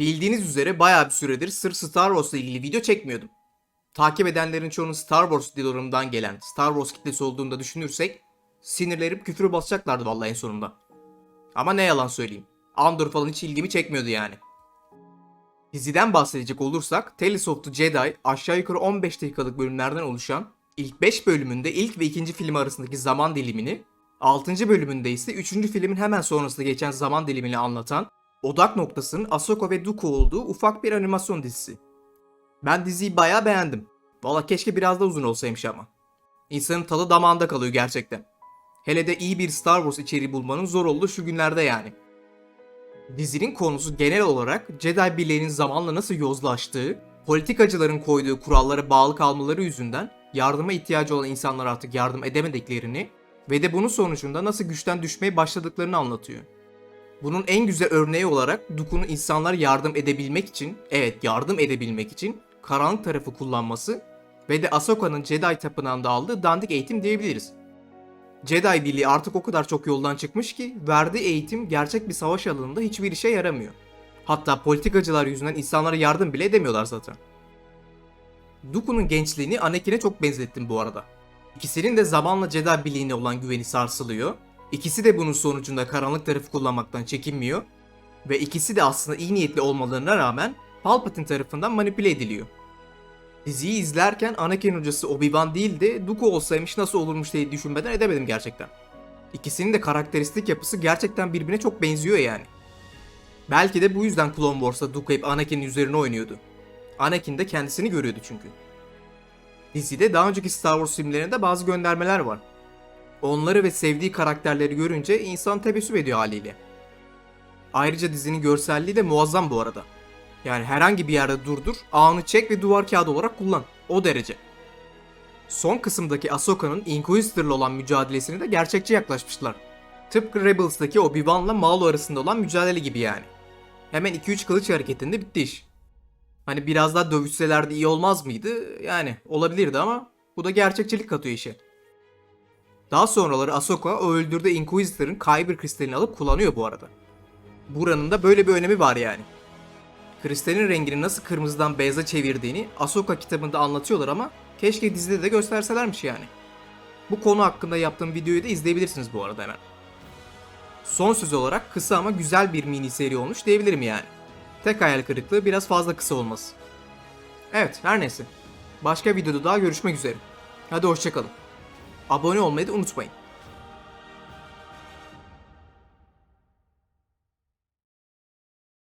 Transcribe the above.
Bildiğiniz üzere bayağı bir süredir sırf Star Wars'la ilgili video çekmiyordum. Takip edenlerin çoğunun Star Wars diyorumdan gelen Star Wars kitlesi olduğunu da düşünürsek sinirlerim küfür basacaklardı vallahi en sonunda. Ama ne yalan söyleyeyim. Andor falan hiç ilgimi çekmiyordu yani. Diziden bahsedecek olursak Tales of the Jedi aşağı yukarı 15 dakikalık bölümlerden oluşan ilk 5 bölümünde ilk ve ikinci film arasındaki zaman dilimini, 6. bölümünde ise 3. filmin hemen sonrasında geçen zaman dilimini anlatan odak noktasının Ahsoka ve Dooku olduğu ufak bir animasyon dizisi. Ben diziyi bayağı beğendim. Valla keşke biraz da uzun olsaymış ama. İnsanın tadı damağında kalıyor gerçekten. Hele de iyi bir Star Wars içeriği bulmanın zor olduğu şu günlerde yani. Dizinin konusu genel olarak Jedi birliğinin zamanla nasıl yozlaştığı, politikacıların koyduğu kurallara bağlı kalmaları yüzünden yardıma ihtiyacı olan insanlar artık yardım edemediklerini ve de bunun sonucunda nasıl güçten düşmeye başladıklarını anlatıyor. Bunun en güzel örneği olarak Dooku'nun insanlar yardım edebilmek için, evet yardım edebilmek için karanlık tarafı kullanması ve de Ahsoka'nın Jedi tapınağında aldığı dandik eğitim diyebiliriz. Jedi Birliği artık o kadar çok yoldan çıkmış ki verdiği eğitim gerçek bir savaş alanında hiçbir işe yaramıyor. Hatta politikacılar yüzünden insanlara yardım bile edemiyorlar zaten. Dooku'nun gençliğini Anakin'e çok benzettim bu arada. İkisinin de zamanla Jedi Birliği'ne olan güveni sarsılıyor. İkisi de bunun sonucunda karanlık tarafı kullanmaktan çekinmiyor. Ve ikisi de aslında iyi niyetli olmalarına rağmen Palpatine tarafından manipüle ediliyor. Diziyi izlerken Anakin hocası Obi-Wan değil de Dooku olsaymış nasıl olurmuş diye düşünmeden edemedim gerçekten. İkisinin de karakteristik yapısı gerçekten birbirine çok benziyor yani. Belki de bu yüzden Clone Wars'ta Dooku hep Anakin'in üzerine oynuyordu. Anakin de kendisini görüyordu çünkü. Dizide daha önceki Star Wars filmlerinde bazı göndermeler var. Onları ve sevdiği karakterleri görünce insan tebessüm ediyor haliyle. Ayrıca dizinin görselliği de muazzam bu arada. Yani herhangi bir yerde durdur, ağını çek ve duvar kağıdı olarak kullan. O derece. Son kısımdaki Ahsoka'nın Inquisitor'la olan mücadelesine de gerçekçi yaklaşmışlar. Tıpkı Rebels'daki Obi-Wan'la Maul arasında olan mücadele gibi yani. Hemen 2-3 kılıç hareketinde bitti iş. Hani biraz daha dövüşselerdi iyi olmaz mıydı? Yani olabilirdi ama bu da gerçekçilik katıyor işe. Daha sonraları Ahsoka o öldürdüğü Inquisitor'ın Kyber kristalini alıp kullanıyor bu arada. Buranın da böyle bir önemi var yani. Kristalin rengini nasıl kırmızıdan beyaza çevirdiğini Ahsoka kitabında anlatıyorlar ama keşke dizide de gösterselermiş yani. Bu konu hakkında yaptığım videoyu da izleyebilirsiniz bu arada hemen. Son söz olarak kısa ama güzel bir mini seri olmuş diyebilirim yani. Tek hayal kırıklığı biraz fazla kısa olması. Evet her neyse. Başka videoda daha görüşmek üzere. Hadi hoşçakalın. Abone olmayı da unutmayın.